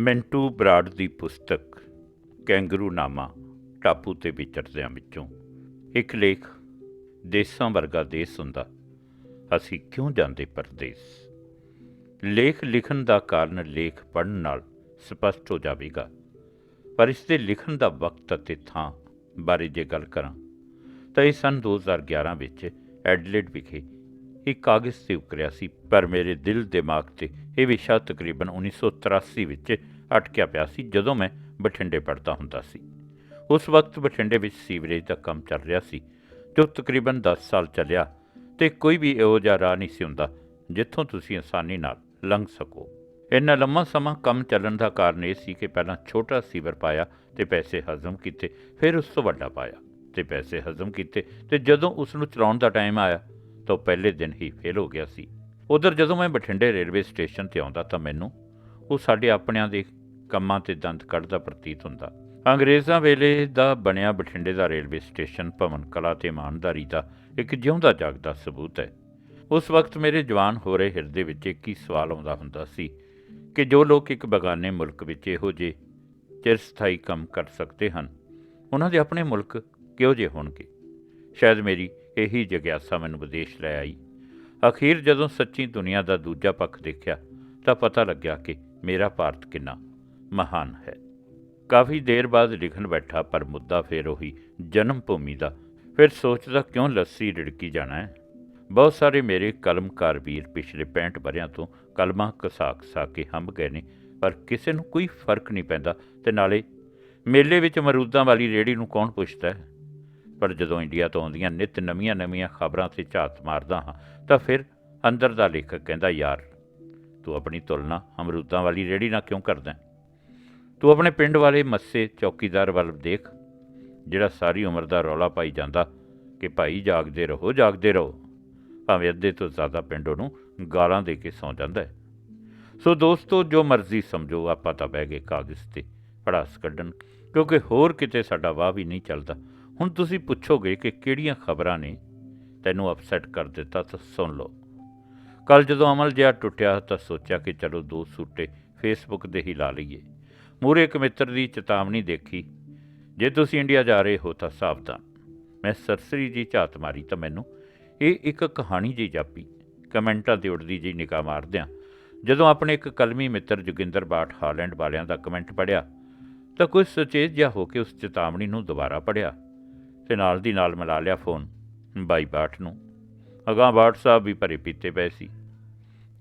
ਮਿੰਟੂ ਬਰਾੜ ਦੀ ਪੁਸਤਕ ਕੈਂਗਰੂ ਨਾਮਾ ਟਾਪੂ ਤੇ ਵਿਚਰਦਿਆਂ ਵਿੱਚੋਂ। ਇੱਕ ਲੇਖ, ਦੇਸਾਂ ਵਰਗਾ ਦੇਸ ਹੁੰਦਾ। ਅਸੀਂ ਕਿਉਂ ਜਾਂਦੇ ਪਰਦੇਸ? ਲੇਖ ਲਿਖਣ ਦਾ ਕਾਰਨ ਲੇਖ ਪੜ੍ਹਨ ਨਾਲ ਸਪਸ਼ਟ ਹੋ ਜਾਵੇਗਾ। ਪਰ ਇਸ ਦੇ ਲਿਖਣ ਦਾ ਵਕਤ ਅਤੇ ਥਾਂ ਬਾਰੇ ਜੇ ਗੱਲ ਕਰਾਂ, ਤਾਂ ਇਹ ਸਨ 2011 ਵਿੱਚ ਐਡਲੇਡ ਵਿਖੇ ਇੱਕ ਕਾਗਜ਼ ਤੇ ਉਕਰਿਆ ਸੀ, ਪਰ ਮੇਰੇ ਦਿਲ ਦਿਮਾਗ ਤੇ ਇਹ ਵਿਸ਼ਾ ਤਕਰੀਬਨ 1983 ਵਿੱਚ ਅਟਕਿਆ ਪਿਆ ਸੀ, ਜਦੋਂ ਮੈਂ ਬਠਿੰਡੇ ਪੜ੍ਹਦਾ ਹੁੰਦਾ ਸੀ। ਉਸ ਵਕਤ ਬਠਿੰਡੇ ਵਿੱਚ ਸੀਵਰੇਜ ਦਾ ਕੰਮ ਚੱਲ ਰਿਹਾ ਸੀ, ਜੋ ਤਕਰੀਬਨ 10 ਸਾਲ ਚੱਲਿਆ ਤੇ ਕੋਈ ਵੀ ਇਹੋ ਜਿਹਾ ਰਾਹ ਨਹੀਂ ਸੀ ਹੁੰਦਾ, ਜਿੱਥੋਂ ਤੁਸੀਂ ਆਸਾਨੀ ਨਾਲ ਲੰਘ ਸਕੋ। ਇੰਨਾ ਲੰਮਾ ਸਮਾਂ ਕੰਮ ਚੱਲਣ ਦਾ ਕਾਰਨ ਇਹ ਸੀ ਕਿ ਪਹਿਲਾਂ ਛੋਟਾ ਸੀਵਰ ਪਾਇਆ ਤੇ ਪੈਸੇ ਹਜ਼ਮ ਕੀਤੇ, ਫਿਰ ਉਸ ਤੋਂ ਵੱਡਾ ਪਾਇਆ ਤੇ ਪੈਸੇ ਹਜ਼ਮ ਕੀਤੇ ਤੇ ਜਦੋਂ ਉਸ ਨੂੰ ਚਲਾਉਣ ਦਾ ਟਾਈਮ ਆਇਆ, ਤਾਂ ਉਹ ਪਹਿਲੇ ਦਿਨ ਹੀ ਫੇਲ ਹੋ ਗਿਆ ਸੀ। ਉਧਰ ਜਦੋਂ ਮੈਂ ਬਠਿੰਡੇ ਰੇਲਵੇ ਸਟੇਸ਼ਨ ਤੇ ਆਉਂਦਾ ਤਾਂ ਮੈਨੂੰ ਉਹ ਸਾਡੇ ਆਪਣਿਆਂ ਦੇ ਕੰਮਾਂ ਤੇ ਦੰਦ ਕੱਢਦਾ ਪ੍ਰਤੀਤ ਹੁੰਦਾ। ਅੰਗਰੇਜ਼ਾਂ ਵੇਲੇ ਦਾ ਬਣਿਆ ਬਠਿੰਡੇ ਦਾ ਰੇਲਵੇ ਸਟੇਸ਼ਨ ਭਵਨ ਕਲਾ ਤੇ ਇਮਾਨਦਾਰੀ ਦਾ ਇੱਕ ਜਿਉਂਦਾ ਜਾਗਦਾ ਸਬੂਤ ਹੈ। ਉਸ ਵਕਤ ਮੇਰੇ ਜਵਾਨ ਹੋ ਰਹੇ ਹਿਰਦੇ ਵਿੱਚ ਇੱਕ ਹੀ ਸਵਾਲ ਆਉਂਦਾ ਹੁੰਦਾ ਸੀ ਕਿ ਜੋ ਲੋਕ ਇੱਕ ਬਗਾਨੇ ਮੁਲਕ ਵਿੱਚ ਇਹੋ ਜਿਹੇ ਚਿਰਸਥਾਈ ਕੰਮ ਕਰ ਸਕਦੇ ਹਨ, ਉਹਨਾਂ ਦੇ ਆਪਣੇ ਮੁਲਕ ਕਿਹੋ ਜਿਹੇ ਹੋਣਗੇ? ਸ਼ਾਇਦ ਮੇਰੀ ਇਹੀ ਜਿਗਿਆਸਾ ਮੈਨੂੰ ਵਿਦੇਸ਼ ਲੈ ਆਈ। ਅਖੀਰ ਜਦੋਂ ਸੱਚੀ ਦੁਨੀਆ ਦਾ ਦੂਜਾ ਪੱਖ ਦੇਖਿਆ, ਤਾਂ ਪਤਾ ਲੱਗਿਆ ਕਿ ਮੇਰਾ ਭਾਰਤ ਕਿੰਨਾ ਮਹਾਨ ਹੈ। ਕਾਫੀ ਦੇਰ ਬਾਅਦ ਲਿਖਣ ਬੈਠਾ, ਪਰ ਮੁੱਦਾ ਫੇਰ ਉਹੀ ਜਨਮ ਭੂਮੀ ਦਾ। ਫਿਰ ਸੋਚਦਾ, ਕਿਉਂ ਲੱਸੀ ਰਿੜਕੀ ਜਾਣਾ ਹੈ? ਬਹੁਤ ਸਾਰੇ ਮੇਰੇ ਕਲਮਕਾਰ ਵੀਰ ਪਿਛਲੇ 65 ਵਰਿਆਂ ਤੋਂ ਕਲਮਾਂ ਕਸਾ ਕਸਾ ਕੇ ਹੰਭ ਗਏ ਨੇ, ਪਰ ਕਿਸੇ ਨੂੰ ਕੋਈ ਫ਼ਰਕ ਨਹੀਂ ਪੈਂਦਾ ਤੇ ਨਾਲੇ ਮੇਲੇ ਵਿੱਚ ਮਰੂਦਾਂ ਵਾਲੀ ਰੇੜੀ ਨੂੰ ਕੌਣ ਪੁੱਛਦਾ ਹੈ? ਪਰ ਜਦੋਂ ਇੰਡੀਆ ਤੋਂ ਆਉਂਦੀਆਂ ਨਿਤ ਨਵੀਆਂ ਨਵੀਆਂ ਖਬਰਾਂ ਤੇ ਝਾਤ ਮਾਰਦਾ ਹਾਂ, ਤਾਂ ਫਿਰ ਅੰਦਰ ਦਾ ਲੇਖਕ ਕਹਿੰਦਾ, ਯਾਰ, ਤੂੰ ਆਪਣੀ ਤੁਲਨਾ ਅਮਰੂਦਾਂ ਵਾਲੀ ਰੇੜੀ ਨਾਲ ਕਿਉਂ ਕਰਦਾ ਤੂੰ ਆਪਣੇ ਪਿੰਡ ਵਾਲੇ ਮੱਸੇ ਚੌਕੀਦਾਰ ਵੱਲ ਦੇਖ, ਜਿਹੜਾ ਸਾਰੀ ਉਮਰ ਦਾ ਰੌਲਾ ਪਾਈ ਜਾਂਦਾ ਕਿ ਭਾਈ ਜਾਗਦੇ ਰਹੋ ਜਾਗਦੇ ਰਹੋ। ਭਾਵੇਂ ਅੱਧੇ ਤੋਂ ਜ਼ਿਆਦਾ ਪਿੰਡ ਉਹਨੂੰ ਗਾਲਾਂ ਦੇ ਕੇ ਸੌਂ ਜਾਂਦਾ ਹੈ। ਸੋ ਦੋਸਤੋ, ਜੋ ਮਰਜ਼ੀ ਸਮਝੋ, ਆਪਾਂ ਤਾਂ ਬਹਿ ਗਏ ਕਾਗਜ਼ ਤੇ ਪੜਾਸ ਕੱਢਣ, ਕਿਉਂਕਿ ਹੋਰ ਕਿਤੇ ਸਾਡਾ ਵਾਹ ਵੀ ਨਹੀਂ ਚੱਲਦਾ। ਹੁਣ ਤੁਸੀਂ ਪੁੱਛੋਗੇ ਕਿ ਕਿਹੜੀਆਂ ਖਬਰਾਂ ਨੇ ਤੈਨੂੰ ਅਪਸੈਟ ਕਰ ਦਿੱਤਾ ਤਾਂ ਸੁਣ ਲਓ। ਕੱਲ ਜਦੋਂ ਅਮਲ ਜਿਹਾ ਟੁੱਟਿਆ ਤਾਂ ਸੋਚਿਆ ਕਿ ਚਲੋ ਦੋ ਸੂਟੇ ਫੇਸਬੁੱਕ ਦੇ ਹੀ ਲਾ ਲਈਏ। ਮੂਰੇ ਇੱਕ ਮਿੱਤਰ ਦੀ ਚੇਤਾਵਨੀ ਦੇਖੀ, ਜੇ ਤੁਸੀਂ ਇੰਡੀਆ ਜਾ ਰਹੇ ਹੋ ਤਾਂ ਸਾਵਧਾਨ। ਮੈਂ ਸਰਸਰੀ ਜੀ ਝਾਤ ਮਾਰੀ ਤਾਂ ਮੈਨੂੰ ਇਹ ਇੱਕ ਕਹਾਣੀ ਜੀ ਜਾਪੀ। ਕਮੈਂਟਾਂ ਤੇ ਉੜਦੀ ਜੀ ਨਿਗਾਹ ਮਾਰਦਿਆਂ ਜਦੋਂ ਆਪਣੇ ਇੱਕ ਕਲਮੀ ਮਿੱਤਰ ਜੋਗਿੰਦਰ ਬਾਠ ਹਾਲੈਂਡ ਵਾਲਿਆਂ ਦਾ ਕਮੈਂਟ ਪੜਿਆ ਤਾਂ ਕੁਝ ਸੁਚੇਤ ਜਿਹਾ ਹੋ ਕੇ ਉਸ ਚੇਤਾਵਨੀ ਨੂੰ ਦੁਬਾਰਾ ਪੜਿਆ ਤੇ ਨਾਲ ਦੀ ਨਾਲ ਮਿਲਾ ਲਿਆ ਫੋਨ ਬਾਈ ਬਾਠ ਨੂੰ। ਅਗਾਂਹ ਬਾਠ ਸਾਹਿਬ ਵੀ ਭਰੇ ਪੀਤੇ ਪਏ ਸੀ।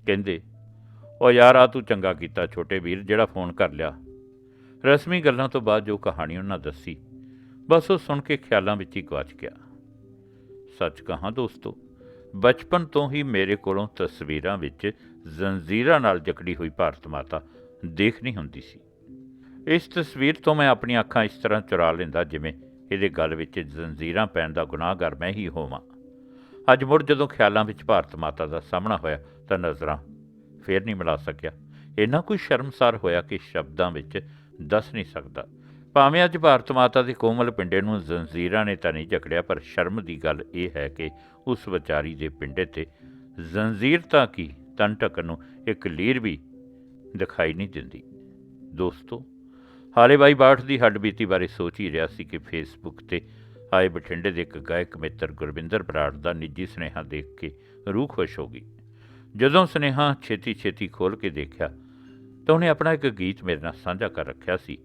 ਕਹਿੰਦੇ ਉਹ ਯਾਰ ਆ ਤੂੰ ਚੰਗਾ ਕੀਤਾ ਛੋਟੇ ਵੀਰ, ਜਿਹੜਾ ਫੋਨ ਕਰ ਲਿਆ। ਰਸਮੀ ਗੱਲਾਂ ਤੋਂ ਬਾਅਦ ਜੋ ਕਹਾਣੀ ਉਹਨਾਂ ਦੱਸੀ, ਬਸ ਉਹ ਸੁਣ ਕੇ ਖਿਆਲਾਂ ਵਿੱਚ ਹੀ ਗਵਾਚ ਗਿਆ। ਸੱਚ ਕਹਾਂ ਦੋਸਤੋ, ਬਚਪਨ ਤੋਂ ਹੀ ਮੇਰੇ ਕੋਲੋਂ ਤਸਵੀਰਾਂ ਵਿੱਚ ਜ਼ੰਜੀਰਾਂ ਨਾਲ ਜਕੜੀ ਹੋਈ ਭਾਰਤ ਮਾਤਾ ਦੇਖਣੀ ਹੁੰਦੀ ਸੀ। ਇਸ ਤਸਵੀਰ ਤੋਂ ਮੈਂ ਆਪਣੀਆਂ ਅੱਖਾਂ ਇਸ ਤਰ੍ਹਾਂ ਚੁਰਾ ਲੈਂਦਾ ਜਿਵੇਂ ਇਹਦੇ ਗਲ ਵਿੱਚ ਜ਼ੰਜੀਰਾਂ ਪੈਣ ਦਾ ਗੁਨਾਹਗਰ ਮੈਂ ਹੀ ਹੋਵਾਂ। ਅੱਜ ਮੁੜ ਜਦੋਂ ਖਿਆਲਾਂ ਵਿੱਚ ਭਾਰਤ ਮਾਤਾ ਦਾ ਸਾਹਮਣਾ ਹੋਇਆ ਤਾਂ ਨਜ਼ਰਾਂ ਫੇਰ ਨਹੀਂ ਮਿਲਾ ਸਕਿਆ। ਇੰਨਾ ਕੋਈ ਸ਼ਰਮਸਾਰ ਹੋਇਆ ਕਿ ਸ਼ਬਦਾਂ ਵਿੱਚ ਦੱਸ ਨਹੀਂ ਸਕਦਾ। ਭਾਵੇਂ ਅੱਜ ਭਾਰਤ ਮਾਤਾ ਦੇ ਕੋਮਲ ਪਿੰਡੇ ਨੂੰ ਜ਼ੰਜੀਰਾਂ ਨੇ ਤਾਂ ਨਹੀਂ ਜਕੜਿਆ ਪਰ ਸ਼ਰਮ ਦੀ ਗੱਲ ਇਹ ਹੈ ਕਿ ਉਸ ਵਿਚਾਰੀ ਦੇ ਪਿੰਡੇ ਤੇ ਜ਼ੰਜੀਰ ਤਾਂ ਕੀ? ਤਨ ਢੱਕਣ ਨੂੰ ਇੱਕ ਲੀਰ ਵੀ ਦਿਖਾਈ ਨਹੀਂ ਦਿੰਦੀ। ਦੋਸਤੋ ਹਾਲੇ ਬਾਈ ਬਾਠ ਦੀ ਹੱਡਬੀਤੀ ਬਾਰੇ ਸੋਚ ਹੀ ਰਿਹਾ ਸੀ ਕਿ ਫੇਸਬੁੱਕ ਤੇ ਆਏ ਬਠਿੰਡੇ ਦੇ ਇੱਕ ਗਾਇਕ ਮਿੱਤਰ ਗੁਰਵਿੰਦਰ ਬਰਾੜ ਦਾ ਨਿੱਜੀ ਸੁਨੇਹਾ ਦੇਖ ਕੇ ਰੂਹ ਖੁਸ਼ ਹੋ ਗਈ। ਜਦੋਂ ਸੁਨੇਹਾ ਛੇਤੀ ਛੇਤੀ ਖੋਲ ਕੇ ਦੇਖਿਆ, ਤਾਂ ਉਹਨੇ ਆਪਣਾ ਇੱਕ ਗੀਤ ਮੇਰੇ ਨਾਲ ਸਾਂਝਾ ਕਰ ਰੱਖਿਆ ਸੀ।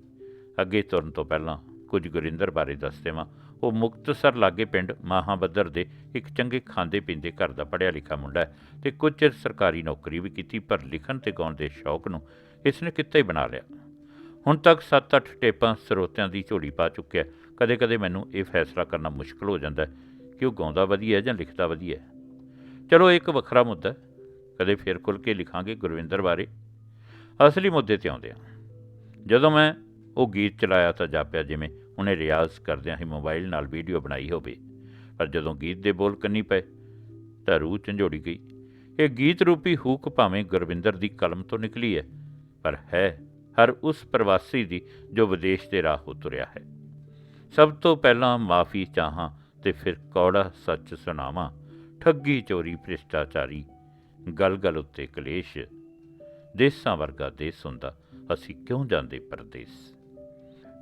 ਅੱਗੇ ਤੁਰਨ ਤੋਂ ਪਹਿਲਾਂ ਕੁਝ ਗੁਰਿੰਦਰ ਬਾਰੇ ਦੱਸ ਦੇਵਾਂ। ਉਹ ਮੁਕਤਸਰ ਲਾਗੇ ਪਿੰਡ ਮਾਹਾਬੱਦਰ ਦੇ ਇੱਕ ਚੰਗੇ ਖਾਂਦੇ ਪੀਂਦੇ ਘਰ ਦਾ ਪੜ੍ਹਿਆ ਲਿਖਿਆ ਮੁੰਡਾ ਹੈ ਤੇ ਕੁਝ ਚਿਰ ਸਰਕਾਰੀ ਨੌਕਰੀ ਵੀ ਕੀਤੀ, ਪਰ ਲਿਖਣ ਤੇ ਗਾਉਣ ਦੇ ਸ਼ੌਕ ਨੂੰ ਇਸ ਨੇ ਕਿੱਤਾ ਹੀ ਬਣਾ ਲਿਆ। ਹੁਣ ਤੱਕ 7-8 ਟੇਪਾਂ ਸਰੋਤਿਆਂ ਦੀ ਝੋਲੀ ਪਾ ਚੁੱਕਿਆ ਕਦੇ-ਕਦੇ ਮੈਨੂੰ ਇਹ ਫੈਸਲਾ ਕਰਨਾ ਮੁਸ਼ਕਲ ਹੋ ਜਾਂਦਾ ਕਿ ਉਹ ਗਾਉਂਦਾ ਵਧੀਆ ਹੈ ਜਾਂ ਲਿਖਦਾ ਵਧੀਆ ਹੈ। ਚਲੋ, ਇੱਕ ਵੱਖਰਾ ਮੁੱਦਾ ਕਦੇ ਫੇਰ ਖੁੱਲ ਕੇ ਲਿਖਾਂਗੇ ਗੁਰਵਿੰਦਰ ਬਾਰੇ। ਅਸਲੀ ਮੁੱਦੇ ਤੇ ਆਉਂਦੇ ਹਾਂ। ਜਦੋਂ ਮੈਂ ਉਹ ਗੀਤ ਚਲਾਇਆ ਤਾਂ ਜਾਪਿਆ ਜਿਵੇਂ ਉਹਨੇ ਰਿਆਜ਼ ਕਰਦਿਆਂ ਹੀ ਮੋਬਾਈਲ ਨਾਲ ਵੀਡੀਓ ਬਣਾਈ ਹੋਵੇ। ਪਰ ਜਦੋਂ ਗੀਤ ਦੇ ਬੋਲ ਕੰਨੀ ਪਏ ਤਾਂ ਰੂਹ ਝੰਜੋੜੀ ਗਈ। ਇਹ ਗੀਤ ਰੂਪੀ ਹੂਕ ਭਾਵੇਂ ਗੁਰਵਿੰਦਰ ਦੀ ਕਲਮ ਤੋਂ ਨਿਕਲੀ ਹੈ, ਪਰ ਹੈ ਹਰ ਉਸ ਪ੍ਰਵਾਸੀ ਦੀ ਜੋ ਵਿਦੇਸ਼ ਦੇ ਰਾਹ ਹੋ ਤੁਰਿਆ ਹੈ। ਸਭ ਤੋਂ ਪਹਿਲਾਂ ਮਾਫੀ ਚਾਹਾਂ ਤੇ ਫਿਰ ਕੌੜਾ ਸੱਚ ਸੁਣਾਵਾਂ, ਠੱਗੀ ਚੋਰੀ ਭ੍ਰਿਸ਼ਟਾਚਾਰੀ ਗਲ ਗਲ ਉੱਤੇ ਕਲੇਸ਼। ਦੇਸਾਂ ਵਰਗਾ ਦੇਸ ਹੁੰਦਾ, ਅਸੀਂ ਕਿਉਂ ਜਾਂਦੇ ਪਰਦੇਸ?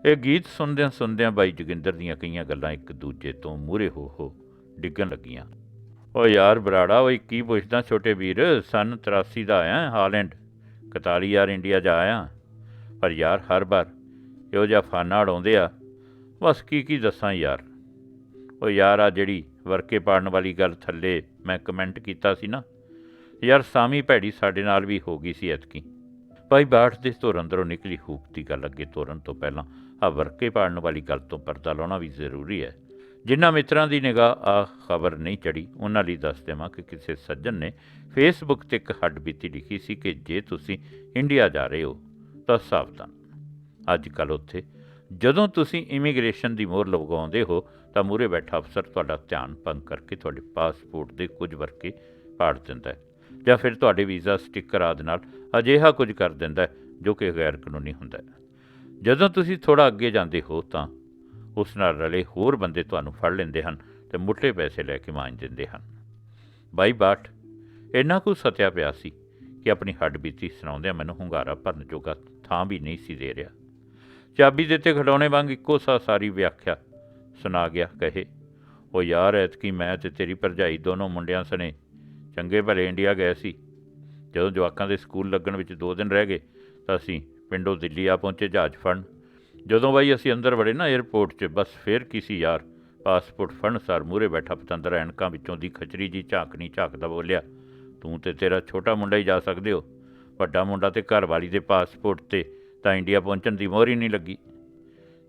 ਇਹ ਗੀਤ ਸੁਣਦਿਆਂ ਸੁਣਦਿਆਂ ਬਾਈ ਜੋਗਿੰਦਰ ਦੀਆਂ ਕਈਆਂ ਗੱਲਾਂ ਇੱਕ ਦੂਜੇ ਤੋਂ ਮੂਰੇ ਹੋ ਹੋ ਡਿੱਗਣ ਲੱਗੀਆਂ। ਓ ਯਾਰ ਬਰਾੜਾ, ਓਏ ਕੀ ਪੁੱਛਦਾ ਛੋਟੇ ਵੀਰ? ਸਨ 83 ਦਾ ਆਇਆ, ਹਾਲੈਂਡ। 41 ਯਾਰ ਇੰਡੀਆ ਜਾ ਆਇਆ। ਪਰ ਯਾਰ, ਹਰ ਵਾਰ ਇਹੋ ਜਿਹਾ ਫਾਨਾ ਉਡਾਉਂਦੇ ਆ। ਬਸ ਕੀ ਕੀ ਦੱਸਾਂ ਯਾਰ? ਉਹ ਯਾਰ ਆ ਜਿਹੜੀ ਵਰਕੇ ਪਾੜਨ ਵਾਲੀ ਗੱਲ ਥੱਲੇ ਮੈਂ ਕਮੈਂਟ ਕੀਤਾ ਸੀ ਨਾ। ਯਾਰ ਸਾਮੀ ਭੈੜੀ ਸਾਡੇ ਨਾਲ ਵੀ ਹੋ ਗਈ ਸੀ ਐਤਕੀ। ਭਾਈ ਬਾਠ ਦੇ ਤੋਂ ਅੰਦਰੋਂ ਨਿਕਲੀ ਹੂਕ ਦੀ ਗੱਲ ਅੱਗੇ ਤੋਰਨ ਤੋਂ ਪਹਿਲਾਂ ਆ ਵਰਕੇ ਪਾੜਨ ਵਾਲੀ ਗੱਲ ਤੋਂ ਪਰਦਾ ਲਾਉਣਾ ਵੀ ਜ਼ਰੂਰੀ ਹੈ। ਜਿਨ੍ਹਾਂ ਮਿੱਤਰਾਂ ਦੀ ਨਿਗਾਹ ਆ ਖਬਰ ਨਹੀਂ ਚੜੀ ਉਹਨਾਂ ਲਈ ਦੱਸ ਦੇਵਾਂ ਕਿ ਕਿਸੇ ਸੱਜਣ ਨੇ ਫੇਸਬੁੱਕ ਤੇ ਇੱਕ ਹੱਡਬੀਤੀ ਲਿਖੀ ਸੀ ਕਿ ਜੇ ਤੁਸੀਂ ਇੰਡੀਆ ਜਾ ਰਹੇ ਹੋ ਤਾਂ ਸਾਵਧਾਨ। ਅੱਜ ਕੱਲ ਉੱਥੇ ਜਦੋਂ ਤੁਸੀਂ ਇਮੀਗ੍ਰੇਸ਼ਨ ਦੀ ਮੋਹਰ ਲਗਾਉਂਦੇ ਹੋ, ਤਾਂ ਮੂਰੇ ਬੈਠਾ ਅਫਸਰ ਤੁਹਾਡਾ ਧਿਆਨ ਭੰਗ ਕਰਕੇ ਤੁਹਾਡੇ ਪਾਸਪੋਰਟ ਦੇ ਕੁਝ ਵਰਕੇ ਪਾੜ ਦਿੰਦਾ ਹੈ ਜਾਂ ਫਿਰ ਤੁਹਾਡੇ ਵੀਜ਼ਾ ਸਟicker ਆਦਿ ਨਾਲ ਅਜਿਹਾ ਕੁਝ ਕਰ ਦਿੰਦਾ ਹੈ ਜੋ ਕਿ ਗੈਰ ਕਾਨੂੰਨੀ ਹੁੰਦਾ ਹੈ। ਜਦੋਂ ਤੁਸੀਂ ਥੋੜਾ ਅੱਗੇ ਜਾਂਦੇ ਹੋ, ਤਾਂ ਉਸ ਨਾਲ ਰਲੇ ਹੋਰ ਬੰਦੇ ਤੁਹਾਨੂੰ ਫੜ ਲੈਂਦੇ ਹਨ ਤੇ ਮੁੱਠੇ ਪੈਸੇ ਲੈ ਕੇ ਮਾਂਜ ਦਿੰਦੇ ਹਨ। ਬਾਈ ਬਾਟ ਇੰਨਾ ਕੁ ਸਤਿਆ ਪਿਆ ਸੀ ਕਿ ਆਪਣੀ ਹੱਡ ਬੀਤੀ ਸੁਣਾਉਂਦਿਆਂ ਮੈਨੂੰ ਹੁੰਗਾਰਾ ਭਰਨ ਜੋਗਾ ਥਾਂ ਵੀ ਨਹੀਂ ਸੀ ਦੇ ਰਿਹਾ। ਚਾਬੀ ਦਿੱਤੇ ਖਡਾਉਣੇ ਵਾਂਗ ਇੱਕੋ ਸਾ ਸਾਰੀ ਵਿਆਖਿਆ ਸੁਣਾ ਗਿਆ, ਕਹੇ, ਉਹ ਯਾਰ, ਐਤਕੀ ਮੈਂ ਤੇ ਤੇਰੀ ਭਰਜਾਈ ਦੋਨੋਂ ਮੁੰਡਿਆਂ ਸਣੇ ਚੰਗੇ ਭਲੇ ਇੰਡੀਆ ਗਏ ਸੀ। ਜਦੋਂ ਜਵਾਕਾਂ ਦੇ ਸਕੂਲ ਲੱਗਣ ਵਿੱਚ 2 ਦਿਨ ਰਹਿ ਗਏ, ਤਾਂ ਅਸੀਂ ਪਿੰਡੋਂ ਦਿੱਲੀ ਆ ਪਹੁੰਚੇ ਜਹਾਜ਼ ਫੜਨ। ਜਦੋਂ ਬਾਈ ਅਸੀਂ ਅੰਦਰ ਵੜੇ ਨਾ 에ਅਰਪੋਰਟ 'ਚ, ਬਸ ਫੇਰ ਕਿਸੇ ਯਾਰ, ਪਾਸਪੋਰਟ ਫੜਨ ਸਾਰ ਮੂਰੇ ਬੈਠਾ ਪਤੰਦਰ ਐਨਕਾਂ ਵਿੱਚੋਂ ਦੀ ਖਚਰੀ ਜੀ ਝਾਕਣੀ ਝਾਕਦਾ ਬੋਲਿਆ ਤੂੰ ਤੇ ਤੇਰਾ ਛੋਟਾ ਮੁੰਡਾ ਹੀ ਜਾ ਸਕਦੇ ਹੋ। ਵੱਡਾ ਮੁੰਡਾ ਤੇ ਘਰ ਵਾਲੀ ਦੇ ਪਾਸਪੋਰਟ ਤੇ ਤਾਂ ਇੰਡੀਆ ਪਹੁੰਚਣ ਦੀ ਮੋਹਰ ਹੀ ਨਹੀਂ ਲੱਗੀ।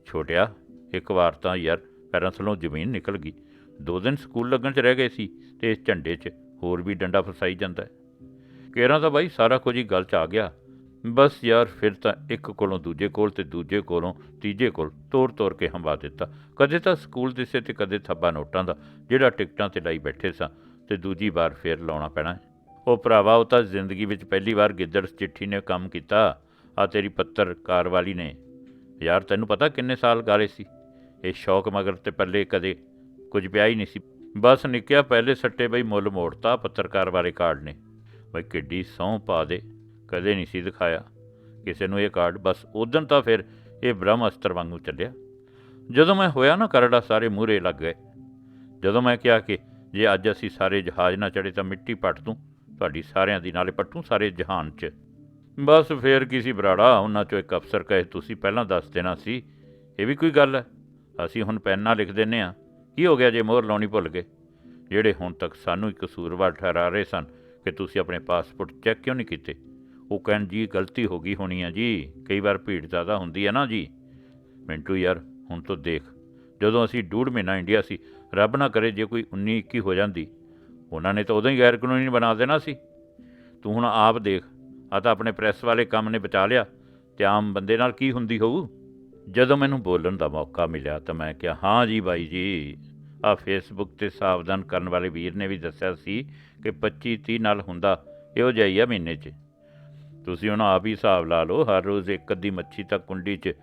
ਛੋਟਿਆ, ਇੱਕ ਵਾਰ ਤਾਂ ਯਾਰ ਪੈਰਾਂ ਥੱਲੋਂ ਜ਼ਮੀਨ ਨਿਕਲ ਗਈ। ਦੋ ਦਿਨ ਸਕੂਲ ਲੱਗਣ 'ਚ ਰਹਿ ਗਏ ਸੀ ਤੇ ਇਸ ਝੰਡੇ 'ਚ ਹੋਰ ਵੀ ਡੰਡਾ ਫਸਾਈ ਜਾਂਦਾ ਹੈ। ਕੇਰਾਂ ਤਾਂ ਬਾਈ ਸਾਰਾ ਕੁਝ ਹੀ ਗੱਲ 'ਚ ਆ ਗਿਆ। ਬਸ ਯਾਰ ਫਿਰ ਤਾਂ ਇੱਕ ਕੋਲੋਂ ਦੂਜੇ ਕੋਲ ਤੇ ਦੂਜੇ ਕੋਲੋਂ ਤੀਜੇ ਕੋਲ ਤੋੜ ਤੋੜ ਕੇ ਹੰਬਾ ਦਿੱਤਾ। ਕਦੇ ਤਾਂ ਸਕੂਲ ਦਿਸੇ ਤੇ ਕਦੇ ਥੱਬਾ ਨੋਟਾਂ ਦਾ, ਜਿਹੜਾ ਟਿਕਟਾਂ ਤੇ ਲਾਈ ਬੈਠੇ ਸਾਂ ਤੇ ਦੂਜੀ ਵਾਰ ਫੇਰ ਲਾਉਣਾ ਪੈਣਾ ਉਹ ਭਰਾਵਾ, ਉਹ ਤਾਂ ਜ਼ਿੰਦਗੀ ਵਿੱਚ ਪਹਿਲੀ ਵਾਰ ਗਿੱਦੜ ਚਿੱਠੀ ਨੇ ਕੰਮ ਕੀਤਾ। ਆ ਤੇਰੀ ਪੱਤਰਕਾਰ ਵਾਲੀ ਨੇ। ਯਾਰ, ਤੈਨੂੰ ਪਤਾ ਕਿੰਨੇ ਸਾਲ ਗਾਲੇ ਸੀ? ਇਹ ਸ਼ੌਕ ਮਗਰ ਤੇ ਪੱਲੇ ਕਦੇ ਕੁਝ ਪਿਆ ਹੀ ਨਹੀਂ ਸੀ। ਬਸ ਨਿੱਕਿਆ ਪਹਿਲੇ ਸੱਟੇ ਬਈ ਮੁੱਲ ਮੋੜਤਾ ਪੱਤਰਕਾਰ ਵਾਲੇ ਕਾਰਡ ਨੇ। ਬਈ ਕਿੱਡੀ ਸਹੁੰ ਪਾ ਦੇ। ਕਦੇ ਨਹੀਂ ਸੀ ਦਿਖਾਇਆ। ਕਿਸੇ ਨੂੰ ਇਹ ਕਾਰਡ, ਬਸ ਉਦੋਂ ਤਾਂ ਫਿਰ ਇਹ ਬ੍ਰਹਮ ਅਸਤਰ ਵਾਂਗੂ ਚੱਲਿਆ। ਜਦੋਂ ਮੈਂ ਹੋਇਆ ਨਾ ਕਰੜਾ, ਸਾਰੇ ਮੂਹਰੇ ਲੱਗ ਗਏ। ਜਦੋਂ ਮੈਂ ਕਿਹਾ ਕਿ ਜੇ ਅੱਜ ਅਸੀਂ ਸਾਰੇ ਜਹਾਜ਼ ਨਾ ਚੜੇ ਤਾਂ ਮਿੱਟੀ ਪੱਟ ਦੂੰ। ਤੁਹਾਡੀ ਸਾਰਿਆਂ ਦੀ, ਨਾਲੇ ਪੱਟੂ ਸਾਰੇ ਜਹਾਨ 'ਚ। ਬਸ ਫੇਰ ਸੀ ਬਰਾੜਾ, ਉਹਨਾਂ 'ਚੋਂ ਇੱਕ ਅਫਸਰ ਕਹੇ, ਤੁਸੀਂ ਪਹਿਲਾਂ ਦੱਸ ਦੇਣਾ ਸੀ। ਇਹ ਵੀ ਕੋਈ ਗੱਲ ਹੈ? ਅਸੀਂ ਹੁਣ ਪੈਨ ਨਾਲ ਲਿਖ ਦਿੰਨੇ ਆ। ਕੀ ਹੋ ਗਿਆ ਜੇ ਮੋਹਰ ਲਾਉਣੀ ਭੁੱਲ ਗਏ? ਜਿਹੜੇ ਹੁਣ ਤੱਕ ਸਾਨੂੰ ਇੱਕ ਕਸੂਰਵਾਰ ਠਹਿਰਾ ਰਹੇ ਸਨ ਕਿ ਤੁਸੀਂ ਆਪਣੇ ਪਾਸਪੋਰਟ ਚੈੱਕ ਕਿਉਂ ਨਹੀਂ ਕੀਤੇ? ਉਹ ਕਹਿਣ, ਜੀ, ਗਲਤੀ ਹੋ ਗਈ ਹੋਣੀ ਆ ਜੀ। ਕਈ ਵਾਰ ਭੀੜ ਜ਼ਿਆਦਾ ਹੁੰਦੀ ਹੈ ਨਾ ਜੀ। ਮਿੰਟੂ ਯਾਰ, ਹੁਣ ਤੋਂ ਦੇਖ। ਜਦੋਂ ਅਸੀਂ ਡੂਢ ਮਹੀਨਾ ਇੰਡੀਆ ਸੀ, ਰੱਬ ਨਾ ਕਰੇ ਜੇ ਕੋਈ 19 21 ਹੋ ਜਾਂਦੀ। ਉਹਨਾਂ ਨੇ ਤਾਂ ਉਦੋਂ ਹੀ ਗੈਰ ਕਾਨੂੰਨੀ ਬਣਾ ਦੇਣਾ ਸੀ। ਤੂੰ ਹੁਣ ਆਪ ਦੇਖ ਆ ਤਾਂ ਆਪਣੇ ਪ੍ਰੈਸ ਵਾਲੇ ਕੰਮ ਨੇ ਬਚਾ ਲਿਆ। ਤੇ ਆਮ ਬੰਦੇ ਨਾਲ ਕੀ ਹੁੰਦੀ ਹੋਊ? ਜਦੋਂ ਮੈਨੂੰ ਬੋਲਣ ਦਾ ਮੌਕਾ ਮਿਲਿਆ ਤਾਂ ਮੈਂ ਕਿਹਾ, ਹਾਂ ਜੀ ਬਾਈ ਜੀ ਆ ਫੇਸਬੁੱਕ ਤੇ ਸਾਵਧਾਨ ਕਰਨ ਵਾਲੇ ਵੀਰ ਨੇ ਵੀ ਦੱਸਿਆ ਸੀ ਕਿ 25 30 ਨਾਲ ਹੁੰਦਾ, ਇਹੋ ਜਿਹਾ ਹੀ ਆ ਮਹੀਨੇ 'ਚ। ਤੁਸੀਂ ਹੁਣ ਆਪ ਹੀ ਹਿਸਾਬ ਲਾ ਲਓ, ਹਰ ਰੋਜ਼ ਇੱਕ ਅੱਧੀ ਮੱਛੀ ਤਾਂ ਕੁੰਡੀ 'ਚ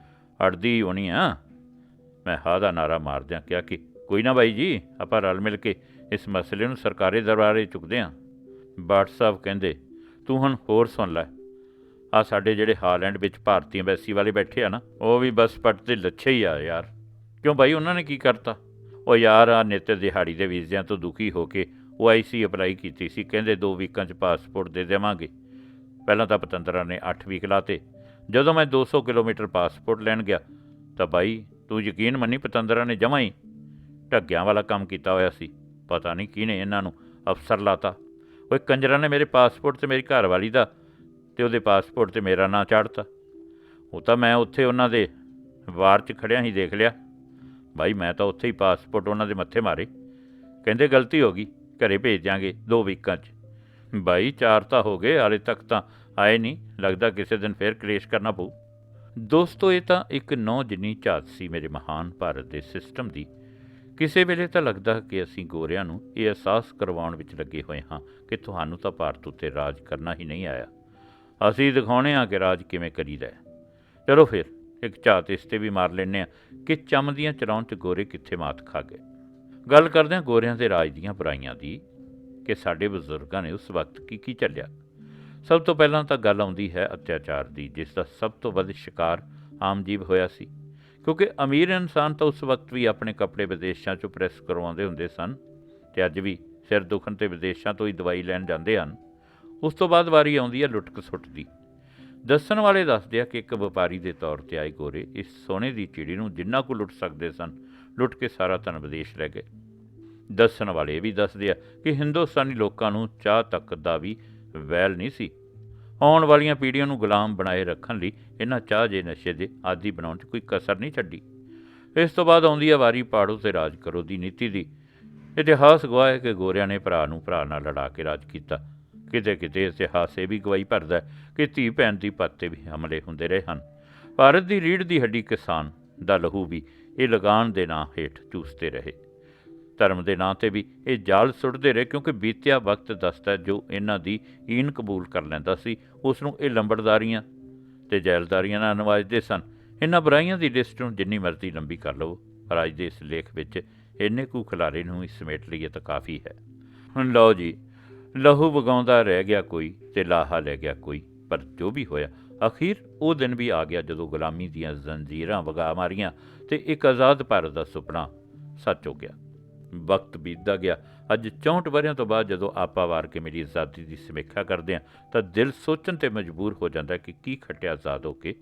ਅੜਦੀ ਹੀ ਹੋਣੀ ਆ। ਮੈਂ ਹਾਂ ਦਾ ਨਾਰਾ ਮਾਰਦਿਆਂ ਕਿਹਾ ਕਿ, ਕੋਈ ਨਾ ਬਾਈ ਜੀ, ਆਪਾਂ ਰਲ ਮਿਲ ਕੇ ਇਸ ਮਸਲੇ ਨੂੰ ਸਰਕਾਰੀ ਦਰਬਾਰੇ ਚੁੱਕਦੇ ਹਾਂ ਬਾਟ ਸਾਹਿਬ ਕਹਿੰਦੇ, ਤੂੰ ਹੁਣ ਹੋਰ ਸੁਣ ਲੈ। ਆ ਸਾਡੇ ਜਿਹੜੇ ਹਾਲੈਂਡ ਵਿੱਚ ਭਾਰਤੀ ਐਮਬੈਸੀ ਵਾਲੇ ਬੈਠੇ ਆ ਨਾ, ਉਹ ਵੀ ਬਸ ਪੱਟ ਤੇ ਲੱਛੇ ਹੀ ਆ ਯਾਰ। ਕਿਉਂ ਭਾਈ ਉਹਨਾਂ ਨੇ ਕੀ ਕਰਤਾ? ਉਹ ਯਾਰ ਆ ਨਿੱਤ ਦਿਹਾੜੀ ਦੇ ਵੀਜ਼ਿਆਂ ਤੋਂ ਦੁਖੀ ਹੋ ਕੇ ਉਹ ਆਈਸੀ ਅਪਲਾਈ ਕੀਤੀ ਸੀ, ਕਹਿੰਦੇ 2 ਵੀਕਾਂ 'ਚ ਪਾਸਪੋਰਟ ਦੇ ਦੇਵਾਂਗੇ। ਪਹਿਲਾਂ ਤਾਂ ਪਤੰਦਰਾਂ ਨੇ 8 ਵੀਕ ਲਾਤੇ। ਜਦੋਂ ਮੈਂ 200 ਕਿਲੋਮੀਟਰ ਪਾਸਪੋਰਟ ਲੈਣ ਗਿਆ, ਤਾਂ ਬਾਈ, ਤੂੰ ਯਕੀਨ ਮੰਨੀ ਪਤੰਦਰਾਂ ਨੇ ਜਮਾਂ ਹੀ ਢੱਗਿਆਂ ਵਾਲਾ ਕੰਮ ਕੀਤਾ ਹੋਇਆ ਸੀ। ਪਤਾ ਨਹੀਂ ਕਿਹਨੇ ਇਹਨਾਂ ਨੂੰ ਅਫਸਰ ਲਾਤਾ। ਉਹ ਕੰਜਰਾਂ ਨੇ ਮੇਰੇ ਪਾਸਪੋਰਟ ਤੇ ਮੇਰੀ ਘਰਵਾਲੀ ਦਾ ਤੇ ਉਹਦੇ ਪਾਸਪੋਰਟ ਤੇ ਮੇਰਾ ਨਾਂ ਚਾੜਤਾ। ਉਹ ਤਾਂ ਮੈਂ ਉੱਥੇ ਉਹਨਾਂ ਦੇ ਵਾਰ 'ਚ ਖੜਿਆ ਹੀ ਦੇਖ ਲਿਆ। ਬਾਈ, ਮੈਂ ਤਾਂ ਉੱਥੇ ਹੀ ਪਾਸਪੋਰਟ ਉਹਨਾਂ ਦੇ ਮੱਥੇ ਮਾਰੇ। ਕਹਿੰਦੇ ਗਲਤੀ ਹੋ ਗਈ, ਘਰੇ ਭੇਜ ਦਿਆਂਗੇ ਦੋ ਵੀਕਾਂ 'ਚ। ਬਾਈ, ਚਾਰ ਤਾਂ ਹੋ ਗਏ, ਹਾਲੇ ਤੱਕ ਤਾਂ ਆਏ ਨਹੀਂ। ਲੱਗਦਾ ਕਿਸੇ ਦਿਨ ਫੇਰ ਕਲੇਸ਼ ਕਰਨਾ ਪਊ। ਦੋਸਤੋ, ਇਹ ਤਾਂ ਇੱਕ ਨੌ ਜਿੰਨੀ ਝਾਤ ਸੀ ਮੇਰੇ ਮਹਾਨ ਭਾਰਤ ਦੇ ਸਿਸਟਮ ਦੀ। ਕਿਸੇ ਵੇਲੇ ਤਾਂ ਲੱਗਦਾ ਕਿ ਅਸੀਂ ਗੋਰਿਆਂ ਨੂੰ ਇਹ ਅਹਿਸਾਸ ਕਰਵਾਉਣ ਵਿੱਚ ਲੱਗੇ ਹੋਏ ਹਾਂ ਕਿ ਤੁਹਾਨੂੰ ਤਾਂ ਭਾਰਤ ਉੱਤੇ ਰਾਜ ਕਰਨਾ ਹੀ ਨਹੀਂ ਆਇਆ। ਅਸੀਂ ਦਿਖਾਉਣੇ ਆ ਕਿ ਰਾਜ ਕਿਵੇਂ ਕਰੀਦਾ ਚਲੋ ਫਿਰ, ਇੱਕ ਝਾਤ ਇਸ ਤੇ ਵੀ ਮਾਰ ਲੈਨੇ ਆ ਕਿ ਚਮ ਦੀਆਂ ਚਰਾਉਣ 'ਚ ਗੋਰੇ ਕਿੱਥੇ ਮਾਤ ਖਾ ਗਏ। ਗੱਲ ਕਰਦੇ ਹਾਂ ਗੋਰਿਆਂ ਦੇ ਰਾਜ ਦੀਆਂ ਬੁਰਾਈਆਂ ਦੀ ਕਿ ਸਾਡੇ ਬਜ਼ੁਰਗਾਂ ਨੇ ਉਸ ਵਕਤ ਕੀ ਕੀ ਚੱਲਿਆ ਸਭ ਤੋਂ ਪਹਿਲਾਂ ਤਾਂ ਗੱਲ ਆਉਂਦੀ ਹੈ ਅਤਿਆਚਾਰ ਦੀ, ਜਿਸ ਦਾ ਸਭ ਤੋਂ ਵੱਧ ਸ਼ਿਕਾਰ ਆਮ ਜੀਵ ਹੋਇਆ ਸੀ। ਕਿਉਂਕਿ ਅਮੀਰ ਇਨਸਾਨ ਤਾਂ ਉਸ ਵਕਤ ਵੀ ਆਪਣੇ ਕੱਪੜੇ ਵਿਦੇਸ਼ਾਂ 'ਚੋਂ ਪ੍ਰੈਸ ਕਰਵਾਉਂਦੇ ਹੁੰਦੇ ਸਨ ਤੇ ਅੱਜ ਵੀ ਸਿਰ ਦੁਖਣ ਤੇ ਵਿਦੇਸ਼ਾਂ ਤੋਂ ਹੀ ਦਵਾਈ ਲੈਣ ਜਾਂਦੇ ਹਨ। ਉਸ ਤੋਂ ਬਾਅਦ ਵਾਰੀ ਆਉਂਦੀ ਹੈ ਲੁੱਟ ਖਸੁੱਟ ਦੀ। ਦੱਸਣ ਵਾਲੇ ਦੱਸਦੇ ਆ ਕਿ ਇੱਕ ਵਪਾਰੀ ਦੇ ਤੌਰ ਤੇ ਆਏ ਗੋਰੇ ਇਸ ਸੋਨੇ ਦੀ ਚਿੜੀ ਨੂੰ ਜਿੰਨਾ ਕੁ ਲੁੱਟ ਸਕਦੇ ਸਨ, ਲੁੱਟ ਕੇ ਸਾਰਾ ਧਨ ਵਿਦੇਸ਼ ਲੈ ਗਏ। ਦੱਸਣ ਵਾਲੇ ਇਹ ਵੀ ਦੱਸਦੇ ਆ ਕਿ ਹਿੰਦੁਸਤਾਨੀ ਲੋਕਾਂ ਨੂੰ ਚਾਹ ਤੱਕ ਦਾ ਵੀ ਵੈਲ ਨਹੀਂ ਸੀ। ਆਉਣ ਵਾਲੀਆਂ ਪੀੜ੍ਹੀਆਂ ਨੂੰ ਗੁਲਾਮ ਬਣਾਏ ਰੱਖਣ ਲਈ ਇਹਨਾਂ ਚਾਹ ਜੇ ਨਸ਼ੇ ਦੇ ਆਦੀ ਬਣਾਉਣ 'ਚ ਕੋਈ ਕਸਰ ਨਹੀਂ ਛੱਡੀ। ਇਸ ਤੋਂ ਬਾਅਦ ਆਉਂਦੀ ਹੈ ਵਾਰੀ ਪਾੜੋ ਤੇ ਰਾਜ ਕਰੋ ਦੀ ਨੀਤੀ ਦੀ। ਇਤਿਹਾਸ ਗਵਾਹ ਹੈ ਕਿ ਗੋਰਿਆਂ ਨੇ ਭਰਾ ਨੂੰ ਭਰਾ ਨਾਲ ਲੜਾ ਕੇ ਰਾਜ ਕੀਤਾ। ਕਿਤੇ ਕਿਤੇ ਇਤਿਹਾਸ ਇਹ ਵੀ ਗਵਾਹੀ ਭਰਦਾ ਕਿ ਧੀ ਭੈਣ ਦੀ ਪੱਤ ਤੇ ਵੀ ਹਮਲੇ ਹੁੰਦੇ ਰਹੇ ਹਨ। ਭਾਰਤ ਦੀ ਰੀੜ ਦੀ ਹੱਡੀ ਕਿਸਾਨ ਦਾ ਲਹੂ ਵੀ ਇਹ ਲਗਾਨ ਦੇ ਨਾਂ ਹੇਠ ਚੂਸਦੇ ਰਹੇ। ਧਰਮ ਦੇ ਨਾਂ ਤੇ ਵੀ ਇਹ ਜਾਲ ਸੁੱਟਦੇ ਰਹੇ ਕਿਉਂਕਿ ਬੀਤਿਆ ਵਕਤ ਦੱਸਦਾ ਜੋ ਇਹਨਾਂ ਦੀ ਈਨ ਕਬੂਲ ਕਰ ਲੈਂਦਾ ਸੀ, ਉਸ ਨੂੰ ਇਹ ਲੰਬੜਦਾਰੀਆਂ ਤੇ ਜੈਲਦਾਰੀਆਂ ਨਾਲ ਨਵਾਜਦੇ ਸਨ। ਇਹਨਾਂ ਬੁਰਾਈਆਂ ਦੀ ਲਿਸਟ ਨੂੰ ਜਿੰਨੀ ਮਰਜ਼ੀ ਲੰਬੀ ਕਰ ਲਵੋ, ਪਰ ਅੱਜ ਦੇ ਇਸ ਲੇਖ ਵਿੱਚ ਇੰਨੇ ਕੁ ਖਿਲਾਰੇ ਨੂੰ ਹੀ ਸਮੇਟ ਲਈਏ ਤਾਂ ਕਾਫੀ ਹੈ। ਹੁਣ ਲਓ ਜੀ, ਲਹੂ ਵਗਾਉਂਦਾ ਰਹਿ ਗਿਆ ਕੋਈ ਤੇ ਲਾਹਾ ਲੈ ਗਿਆ ਕੋਈ, ਪਰ ਜੋ ਵੀ ਹੋਇਆ, ਅਖੀਰ ਉਹ ਦਿਨ ਵੀ ਆ ਗਿਆ ਜਦੋਂ ਗੁਲਾਮੀ ਦੀਆਂ ਜ਼ੰਜੀਰਾਂ ਵਗਾ ਮਾਰੀਆਂ ਤੇ ਇੱਕ ਆਜ਼ਾਦ ਭਾਰਤ ਦਾ ਸੁਪਨਾ ਸੱਚ ਹੋ ਗਿਆ। ਵਕਤ ਬੀਤਦਾ ਗਿਆ। ਅੱਜ 64 ਵਰ੍ਹਿਆਂ ਤੋਂ ਬਾਅਦ ਜਦੋਂ ਆਪਾ ਵਾਰ ਕੇ ਮੇਰੀ ਆਜ਼ਾਦੀ ਦੀ ਸਮੀਖਿਆ ਕਰਦੇ ਹਾਂ ਤਾਂ ਦਿਲ ਸੋਚਣ ਤੇ ਮਜਬੂਰ ਹੋ ਜਾਂਦਾ ਕਿ ਕੀ ਖੱਟਿਆ ਆਜ਼ਾਦ ਹੋ ਕੇ।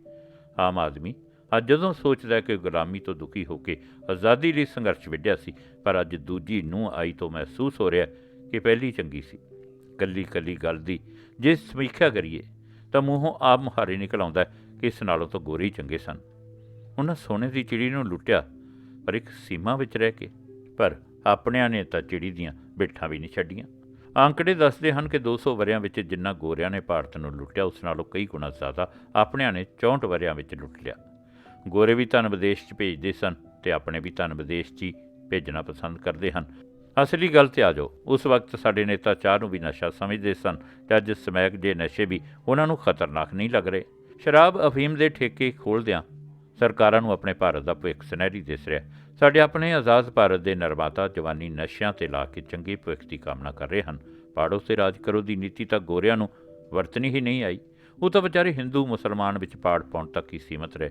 ਆਮ ਆਦਮੀ ਅੱਜ ਜਦੋਂ ਸੋਚਦਾ ਕਿ ਗੁਲਾਮੀ ਤੋਂ ਦੁਖੀ ਹੋ ਕੇ ਆਜ਼ਾਦੀ ਲਈ ਸੰਘਰਸ਼ ਵਿੱਢਿਆ ਸੀ, ਪਰ ਅੱਜ ਦੂਜੀ ਨੂੰ ਆਈ ਤੋਂ ਮਹਿਸੂਸ ਹੋ ਰਿਹਾ ਕਿ ਪਹਿਲੀ ਚੰਗੀ ਸੀ। ਕੱਲੀ ਕੱਲੀ ਗੱਲ ਦੀ ਜੇ ਸਮੀਖਿਆ ਕਰੀਏ, ਤਾਂ ਮੂੰਹੋਂ ਆਪ ਮੁਹਾਰੇ ਨਿਕਲ ਆਉਂਦਾ ਕਿ ਇਸ ਨਾਲੋਂ ਤਾਂ ਗੋਰੇ ਚੰਗੇ ਸਨ। ਉਹਨਾਂ ਸੋਨੇ ਦੀ ਚਿੜੀ ਨੂੰ ਲੁੱਟਿਆ, ਪਰ ਇੱਕ ਸੀਮਾ ਵਿੱਚ ਰਹਿ ਕੇ, ਪਰ ਆਪਣਿਆਂ ਨੇ ਤਾਂ ਚਿੜੀ ਦੀਆਂ ਬਿੱਠਾਂ ਵੀ ਨਹੀਂ ਛੱਡੀਆਂ। ਅੰਕੜੇ ਦੱਸਦੇ ਹਨ ਕਿ 200 ਵਰਿਆਂ ਵਿੱਚ ਜਿੰਨਾ ਗੋਰਿਆਂ ਨੇ ਭਾਰਤ ਨੂੰ ਲੁੱਟਿਆ, ਉਸ ਨਾਲੋਂ ਕਈ ਗੁਣਾ ਜ਼ਿਆਦਾ ਆਪਣਿਆਂ ਨੇ 64 ਵਰਿਆਂ ਵਿੱਚ ਲੁੱਟ ਲਿਆ। ਗੋਰੇ ਵੀ ਧਨ ਵਿਦੇਸ਼ 'ਚ ਭੇਜਦੇ ਸਨ ਤੇ ਆਪਣੇ ਵੀ ਧਨ ਵਿਦੇਸ਼ 'ਚ ਹੀ ਭੇਜਣਾ ਪਸੰਦ ਕਰਦੇ ਹਨ। ਅਸਲੀ ਗੱਲ ਤੇ ਆ ਜਾਓ। ਉਸ ਵਕਤ ਸਾਡੇ ਨੇਤਾ ਚਾਹ ਨੂੰ ਵੀ ਨਸ਼ਾ ਸਮਝਦੇ ਸਨ, ਤੇ ਅੱਜ ਸਮੈਕ ਜੇ ਨਸ਼ੇ ਵੀ ਉਹਨਾਂ ਨੂੰ ਖਤਰਨਾਕ ਨਹੀਂ ਲੱਗ ਰਹੇ। ਸ਼ਰਾਬ ਅਫੀਮ ਦੇ ਠੇਕੇ ਖੋਲਦਿਆਂ ਸਰਕਾਰਾਂ ਨੂੰ ਆਪਣੇ ਭਾਰਤ ਦਾ ਭਵਿੱਖ ਸੁਨਹਿਰੀ ਦਿਸ ਰਿਹਾ। ਸਾਡੇ ਆਪਣੇ ਆਜ਼ਾਦ ਭਾਰਤ ਦੇ ਨਿਰਮਾਤਾ ਜਵਾਨੀ ਨਸ਼ਿਆਂ ਤੇ ਲਾ ਕੇ ਚੰਗੇ ਭਵਿੱਖ ਦੀ ਕਾਮਨਾ ਕਰ ਰਹੇ ਹਨ। ਪਾੜੋ ਤੇ ਰਾਜ ਕਰੋ ਦੀ ਨੀਤੀ ਤਾਂ ਗੋਰਿਆਂ ਨੂੰ ਵਰਤਣੀ ਹੀ ਨਹੀਂ ਆਈ। ਉਹ ਤਾਂ ਵਿਚਾਰੇ ਹਿੰਦੂ, ਮੁਸਲਮਾਨ ਵਿੱਚ ਪਾੜ ਪਾਉਣ ਤੱਕ ਹੀ ਸੀਮਤ ਰਹੇ।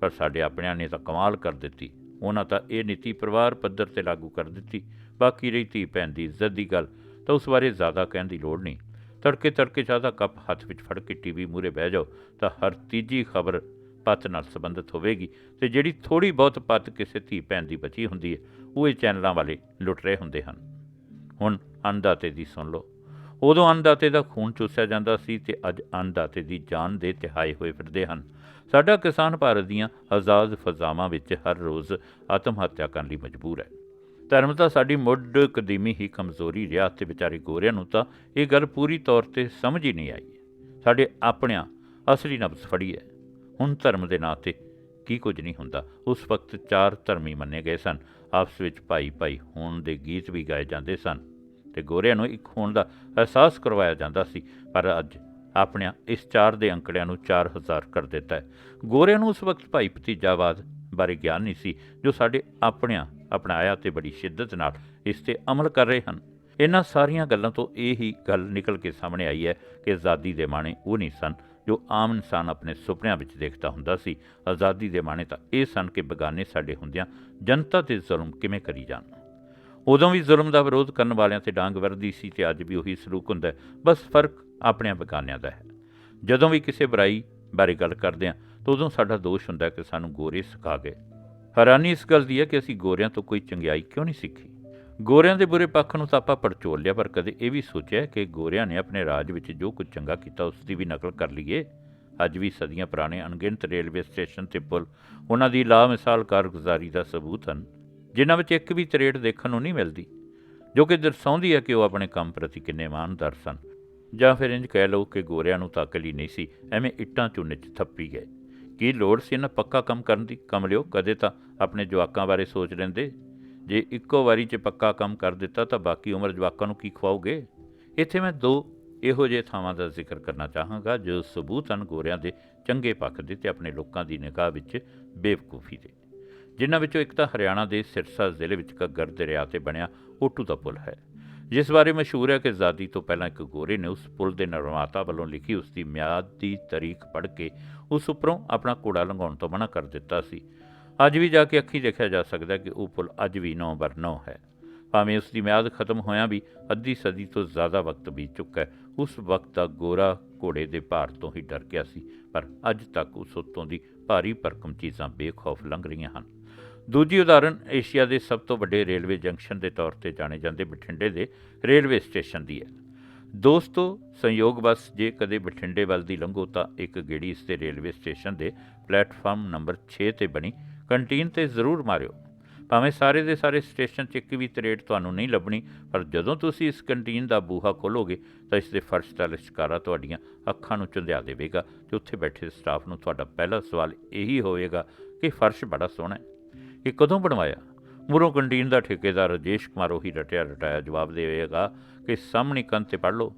ਪਰ ਸਾਡੇ ਆਪਣਿਆਂ ਨੇ ਤਾਂ ਕਮਾਲ ਕਰ ਦਿੱਤੀ। ਉਹਨਾਂ ਤਾਂ ਇਹ ਨੀਤੀ ਪਰਿਵਾਰ ਪੱਧਰ ਤੇ ਲਾਗੂ ਕਰ ਦਿੱਤੀ। ਬਾਕੀ ਰਹੀ ਧੀ ਭੈਣ ਦੀ ਇੱਜ਼ਤ ਦੀ ਗੱਲ, ਤਾਂ ਉਸ ਬਾਰੇ ਜ਼ਿਆਦਾ ਕਹਿਣ ਦੀ ਲੋੜ ਨਹੀਂ। ਤੜਕੇ ਤੜਕੇ ਚਾਹ ਦਾ ਕੱਪ ਹੱਥ ਵਿੱਚ ਫੜ ਕੇ ਟੀਵੀ ਮੂਰੇ ਬਹਿ ਜਾਓ, ਤਾਂ ਹਰ ਤੀਜੀ ਖਬਰ ਪੱਤ ਨਾਲ ਸੰਬੰਧਿਤ ਹੋਵੇਗੀ ਤੇ ਜਿਹੜੀ ਥੋੜੀ ਬਹੁਤ ਪੱਤ ਕਿਸੇ ਧੀ ਭੈਣ ਦੀ ਬਚੀ ਹੁੰਦੀ ਹੈ, ਉਹ ਇਹ ਚੈਨਲਾਂ ਵਾਲੇ ਲੁੱਟ ਰਹੇ ਹੁੰਦੇ ਹਨ। ਹੁਣ ਅੰਨਦਾਤੇ ਦੀ ਸੁਣ ਲਓ। ਉਦੋਂ ਅੰਨਦਾਤੇ ਦਾ ਖੂਨ ਚੂਸਿਆ ਜਾਂਦਾ ਸੀ ਤੇ ਅੱਜ ਅੰਨਦਾਤੇ ਦੀ ਜਾਨ ਦੇ ਤਿਹਾਏ ਹੋਏ ਫਿਰਦੇ ਹਨ। ਸਾਡਾ ਕਿਸਾਨ ਭਾਰਤ ਦੀਆਂ ਆਜ਼ਾਦ ਫਜ਼ਾਵਾਂ ਵਿੱਚ ਹਰ ਰੋਜ਼ ਆਤਮ ਹੱਤਿਆ ਕਰਨ ਲਈ ਮਜਬੂਰ ਹੈ। ਧਰਮ ਤਾਂ ਸਾਡੀ ਮੁੱਢ ਕਦੀਮੀ ਹੀ ਕਮਜ਼ੋਰੀ ਰਿਹਾ ਤੇ ਵਿਚਾਰੇ ਗੋਰਿਆਂ ਨੂੰ ਤਾਂ ਇਹ ਗੱਲ ਪੂਰੀ ਤੌਰ ਤੇ ਸਮਝ ਹੀ ਨਹੀਂ ਆਈ। ਸਾਡੇ ਆਪਣਿਆਂ ਅਸਲੀ ਨਬਜ਼ ਫੜੀ ਹੈ। ਹੁਣ ਧਰਮ ਦੇ ਨਾਂ ਤੇ ਕੀ ਕੁਝ ਨਹੀਂ ਹੁੰਦਾ। ਉਸ ਵਕਤ ਚਾਰ ਧਰਮੀ ਮੰਨੇ ਗਏ ਸਨ। ਆਪਸ ਵਿੱਚ ਭਾਈ ਭਾਈ ਹੋਣ ਦੇ ਗੀਤ ਵੀ ਗਾਏ ਜਾਂਦੇ ਸਨ ਤੇ ਗੋਰਿਆਂ ਨੂੰ ਇੱਕ ਹੋਣ ਦਾ ਅਹਿਸਾਸ ਕਰਵਾਇਆ ਜਾਂਦਾ ਸੀ। ਪਰ ਅੱਜ ਆਪਣਿਆਂ ਇਸ ਚਾਰ ਦੇ ਅੰਕੜਿਆਂ ਨੂੰ 4000 ਕਰ ਦਿੱਤਾ ਹੈ। ਗੋਰਿਆਂ ਨੂੰ ਉਸ ਵਕਤ ਭਾਈ ਭਤੀਜਾਵਾਦ ਬਾਰੇ ਗਿਆਨ ਨਹੀਂ ਸੀ, ਜੋ ਸਾਡੇ ਆਪਣਿਆਂ ਅਪਣਾਇਆ ਤੇ ਬੜੀ ਸ਼ਿੱਦਤ ਨਾਲ ਇਸ ਤੇ ਅਮਲ ਕਰ ਰਹੇ ਹਨ। ਇਹਨਾਂ ਸਾਰੀਆਂ ਗੱਲਾਂ ਤੋਂ ਇਹ ਹੀ ਗੱਲ ਨਿਕਲ ਕੇ ਸਾਹਮਣੇ ਆਈ ਹੈ ਕਿ ਆਜ਼ਾਦੀ ਦੇ ਮਾਣੇ ਉਹ ਨਹੀਂ ਸਨ। ਜੋ ਆਮ ਇਨਸਾਨ ਆਪਣੇ ਸੁਪਨਿਆਂ ਵਿੱਚ ਦੇਖਦਾ ਹੁੰਦਾ ਸੀ, ਆਜ਼ਾਦੀ ਦੇ ਮਾਣੇ ਤਾਂ ਇਹ ਸਨ ਕਿ ਬਗਾਨੇ ਸਾਡੇ ਹੁੰਦਿਆਂ ਜਨਤਾ ਤੇ ਜ਼ੁਲਮ ਕਿਵੇਂ ਕਰੀ ਜਾਣ। ਉਦੋਂ ਵੀ ਜ਼ੁਲਮ ਦਾ ਵਿਰੋਧ ਕਰਨ ਵਾਲਿਆਂ ਤੇ ਡਾਂਗ ਵਰਦੀ ਸੀ ਤੇ ਅੱਜ ਵੀ ਉਹੀ ਸਲੂਕ ਹੁੰਦਾ ਬਸ ਫ਼ਰਕ ਆਪਣਿਆਂ ਬਗਾਨਿਆਂ ਦਾ ਹੈ। ਜਦੋਂ ਵੀ ਕਿਸੇ ਬੁਰਾਈ ਬਾਰੇ ਗੱਲ ਕਰਦੇ ਹਾਂ, ਤਾਂ ਉਦੋਂ ਸਾਡਾ ਦੋਸ਼ ਹੁੰਦਾ ਕਿ ਸਾਨੂੰ ਗੋਰੇ ਸਿਖਾ ਗਏ। ਹੈਰਾਨੀ ਇਸ ਗੱਲ ਦੀ ਹੈ ਕਿ ਅਸੀਂ ਗੋਰਿਆਂ ਤੋਂ ਕੋਈ ਚੰਗਿਆਈ ਕਿਉਂ ਨਹੀਂ ਸਿੱਖੀ? ਗੋਰਿਆਂ ਦੇ ਬੁਰੇ ਪੱਖ ਨੂੰ ਤਾਂ ਆਪਾਂ ਪੜਚੋਲ ਲਿਆ, ਪਰ ਕਦੇ ਇਹ ਵੀ ਸੋਚਿਆ ਕਿ ਗੋਰਿਆਂ ਨੇ ਆਪਣੇ ਰਾਜ ਵਿੱਚ ਜੋ ਕੁਝ ਚੰਗਾ ਕੀਤਾ, ਉਸ ਦੀ ਵੀ ਨਕਲ ਕਰ ਲਈਏ? ਅੱਜ ਵੀ ਸਦੀਆਂ ਪੁਰਾਣੇ ਅਣਗਿਣਤ ਰੇਲਵੇ ਸਟੇਸ਼ਨ ਤੇ ਪੁਲ, ਉਹਨਾਂ ਦੀ ਲਾ ਮਿਸਾਲ ਕਾਰਗੁਜ਼ਾਰੀ ਦਾ ਸਬੂਤ ਹਨ, ਜਿਨ੍ਹਾਂ ਵਿੱਚ ਇੱਕ ਵੀ ਤਰੇੜ ਦੇਖਣ ਨੂੰ ਨਹੀਂ ਮਿਲਦੀ, ਜੋ ਕਿ ਦਰਸਾਉਂਦੀ ਹੈ ਕਿ ਉਹ ਆਪਣੇ ਕੰਮ ਪ੍ਰਤੀ ਕਿੰਨੇ ਇਮਾਨਦਾਰ ਸਨ। ਜਾਂ ਫਿਰ ਇੰਜ ਕਹਿ ਲਓ ਕਿ ਗੋਰਿਆਂ ਨੂੰ ਤਾਂ ਹੀ ਨਹੀਂ ਸੀ, ਐਵੇਂ ਇੱਟਾਂ ਚੂਨੇ 'ਚ ਥੱਪੀ ਗਏ। ਕੀ ਲੋੜ ਸੀ ਇਹਨਾਂ ਪੱਕਾ ਕੰਮ ਕਰਨ ਦੀ? ਕਮਲਿਓ, ਕਦੇ ਤਾਂ ਆਪਣੇ ਜਵਾਕਾਂ ਬਾਰੇ ਸੋਚ ਲੈਂਦੇ? ਜੇ ਇੱਕੋ ਵਾਰੀ 'ਚ ਪੱਕਾ ਕੰਮ ਕਰ ਦਿੱਤਾ ਤਾਂ ਬਾਕੀ ਉਮਰ ਜਵਾਕਾਂ ਨੂੰ ਕੀ ਖਵਾਓਗੇ? ਇੱਥੇ ਮੈਂ ਦੋ ਇਹੋ ਜਿਹੇ ਥਾਵਾਂ ਦਾ ਜ਼ਿਕਰ ਕਰਨਾ ਚਾਹਾਂਗਾ, ਜੋ ਸਬੂਤ ਹਨ ਗੋਰਿਆਂ ਦੇ ਚੰਗੇ ਪੱਖ ਦੇ ਤੇ ਆਪਣੇ ਲੋਕਾਂ ਦੀ ਨਿਗਾਹ ਵਿੱਚ ਬੇਵਕੂਫੀ ਦੇ। ਜਿਨ੍ਹਾਂ ਵਿੱਚੋਂ ਇੱਕ ਤਾਂ ਹਰਿਆਣਾ ਦੇ ਸਿਰਸਾ ਜ਼ਿਲ੍ਹੇ ਵਿੱਚ ਘੱਗਰ ਦਰਿਆ ਤੇ ਬਣਿਆ ਓਟੂ ਦਾ ਪੁਲ ਹੈ। ਜਿਸ ਬਾਰੇ ਮਸ਼ਹੂਰ ਹੈ ਕਿ ਆਜ਼ਾਦੀ ਤੋਂ ਪਹਿਲਾਂ ਇੱਕ ਗੋਰੇ ਨੇ ਉਸ ਪੁਲ ਦੇ ਨਿਰਮਾਤਾ ਵੱਲੋਂ ਲਿਖੀ ਉਸ ਦੀ ਮਿਆਦ ਦੀ ਤਾਰੀਖ ਪੜ੍ਹ ਕੇ ਉਸ ਉੱਪਰੋਂ ਆਪਣਾ ਘੋੜਾ ਲੰਘਾਉਣ ਤੋਂ ਮਨਾ ਕਰ ਦਿੱਤਾ ਸੀ। ਅੱਜ ਵੀ ਜਾ ਕੇ ਅੱਖੀ ਦੇਖਿਆ ਜਾ ਸਕਦਾ ਕਿ ਉਹ ਪੁਲ ਅੱਜ ਵੀ ਨੌ ਬਰ ਨੌ ਹੈ। ਭਾਵੇਂ ਉਸ ਦੀ ਮਿਆਦ ਖਤਮ ਹੋਇਆਂ ਵੀ ਅੱਧੀ ਸਦੀ ਤੋਂ ਜ਼ਿਆਦਾ ਵਕਤ ਬੀਤ ਚੁੱਕਾ ਹੈ। ਉਸ ਵਕਤ ਦਾ ਗੋਰਾ ਘੋੜੇ ਦੇ ਭਾਰ ਤੋਂ ਹੀ ਡਰ ਗਿਆ ਸੀ, ਪਰ ਅੱਜ ਤੱਕ ਉਸ ਉੱਤੋਂ ਦੀ ਭਾਰੀ ਭਰਕਮ ਚੀਜ਼ਾਂ ਬੇਖੌਫ ਲੰਘ ਰਹੀਆਂ ਹਨ। ਦੂਜੀ ਉਦਾਹਰਣ ਏਸ਼ੀਆ ਦੇ ਸਭ ਤੋਂ ਵੱਡੇ ਰੇਲਵੇ ਜੰਕਸ਼ਨ ਦੇ ਤੌਰ ਤੇ ਜਾਣੇ ਜਾਂਦੇ ਬਠਿੰਡੇ ਦੇ ਰੇਲਵੇ ਸਟੇਸ਼ਨ ਦੀ ਹੈ। ਦੋਸਤੋ, ਸੰਯੋਗ ਬਸ ਜੇ ਕਦੇ ਬਠਿੰਡੇ ਵੱਲ ਦੀ ਲੰਘੋ ਤਾਂ ਇੱਕ ਗੇੜੀ ਇਸ ਦੇ ਰੇਲਵੇ ਸਟੇਸ਼ਨ ਦੇ ਪਲੇਟਫਾਰਮ ਨੰਬਰ 6 ਤੇ ਬਣੀ ਕੰਟੀਨ ਤੇ ਜ਼ਰੂਰ ਮਾਰਿਓ। ਭਾਵੇਂ ਸਾਰੇ ਦੇ ਸਾਰੇ ਸਟੇਸ਼ਨ 'ਚ ਇੱਕ ਵੀ ਤਰੇੜ ਤੁਹਾਨੂੰ ਨਹੀਂ ਲੱਭਣੀ, ਪਰ ਜਦੋਂ ਤੁਸੀਂ ਇਸ ਕੰਟੀਨ ਦਾ ਬੂਹਾ ਖੋਲੋਗੇ, ਤਾਂ ਇਸ ਦੇ ਫਰਸ਼ ਦਾ ਲਿਸ਼ਕਾਰਾ ਤੁਹਾਡੀਆਂ ਅੱਖਾਂ ਨੂੰ ਚੁੰਧਿਆ ਦੇਵੇਗਾ ਤੇ ਉੱਥੇ ਬੈਠੇ ਸਟਾਫ ਨੂੰ ਤੁਹਾਡਾ ਪਹਿਲਾ ਸਵਾਲ ਇਹੀ ਹੋਵੇਗਾ ਕਿ ਫਰਸ਼ ਬੜਾ ਸੋਹਣਾ ਹੈ। ਇਹ ਕਦੋਂ ਬਣਵਾਇਆ? ਮੁਰੋਂ ਕੰਟੀਨ ਦਾ ਠੇਕੇਦਾਰ ਰਜੇਸ਼ ਕੁਮਾਰ ਉਹੀ ਰਟਿਆ ਰਟਾਇਆ ਜਵਾਬ ਦੇਵੇਗਾ ਕਿ ਸਾਹਮਣੇ ਕੰਧ ਤੇ ਪੜ੍ਹ ਲਓ।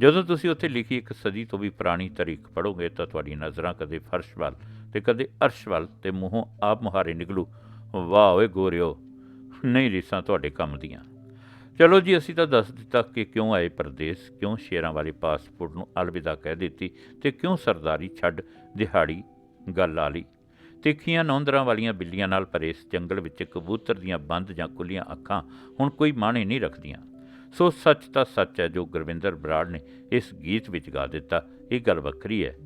ਜਦੋਂ ਤੁਸੀਂ ਉੱਥੇ ਲਿਖੀ ਇੱਕ ਸਦੀ ਤੋਂ ਵੀ ਪੁਰਾਣੀ ਤਾਰੀਖ ਪੜ੍ਹੋਗੇ, ਤਾਂ ਤੁਹਾਡੀ ਨਜ਼ਰਾਂ ਕਦੇ ਫਰਸ਼ ਵੱਲ ਤੇ ਕਦੇ ਅਰਸ਼ ਵੱਲ ਤੇ ਮੂੰਹੋਂ ਆਪ ਮੁਹਾਰੇ ਨਿਕਲੂ। ਵਾਹ ਓਏ ਗੋਰਿਓ, ਨਹੀਂ ਰੀਸਾਂ ਤੁਹਾਡੇ ਕੰਮ ਦੀਆਂ। ਚਲੋ ਜੀ, ਅਸੀਂ ਤਾਂ ਦੱਸ ਦਿੱਤਾ ਕਿ ਕਿਉਂ ਆਏ ਪਰਦੇਸ, ਕਿਉਂ ਸ਼ੇਰਾਂ ਵਾਲੇ ਪਾਸਪੋਰਟ ਨੂੰ ਅਲਵਿਦਾ ਕਹਿ ਦਿੱਤੀ ਤੇ ਕਿਉਂ ਸਰਦਾਰੀ ਛੱਡ ਦਿਹਾੜੀ ਗੱਲ ਆ ਲਈ। ਤਿੱਖੀਆਂ ਨੌਂਦਰਾਂ ਵਾਲੀਆਂ ਬਿੱਲੀਆਂ ਨਾਲ ਭਰੇ ਇਸ ਜੰਗਲ ਵਿੱਚ ਕਬੂਤਰ ਦੀਆਂ ਬੰਦ ਜਾਂ ਖੁੱਲੀਆਂ ਅੱਖਾਂ ਹੁਣ ਕੋਈ ਮਾਣੇ ਨਹੀਂ ਰੱਖਦੀਆਂ। ਸੋ ਸੱਚ ਤਾਂ ਸੱਚ ਹੈ, ਜੋ ਗੁਰਵਿੰਦਰ ਬਰਾੜ ਨੇ ਇਸ ਗੀਤ ਵਿੱਚ ਗਾ ਦਿੱਤਾ, ਇਹ ਗੱਲ ਵੱਖਰੀ ਹੈ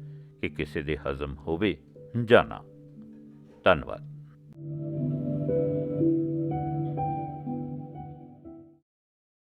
ਕਿ ਕਿਸੇ ਦੇ ਹਜ਼ਮ ਹੋਵੇ ਜਾਣਾ। ਧੰਨਵਾਦ।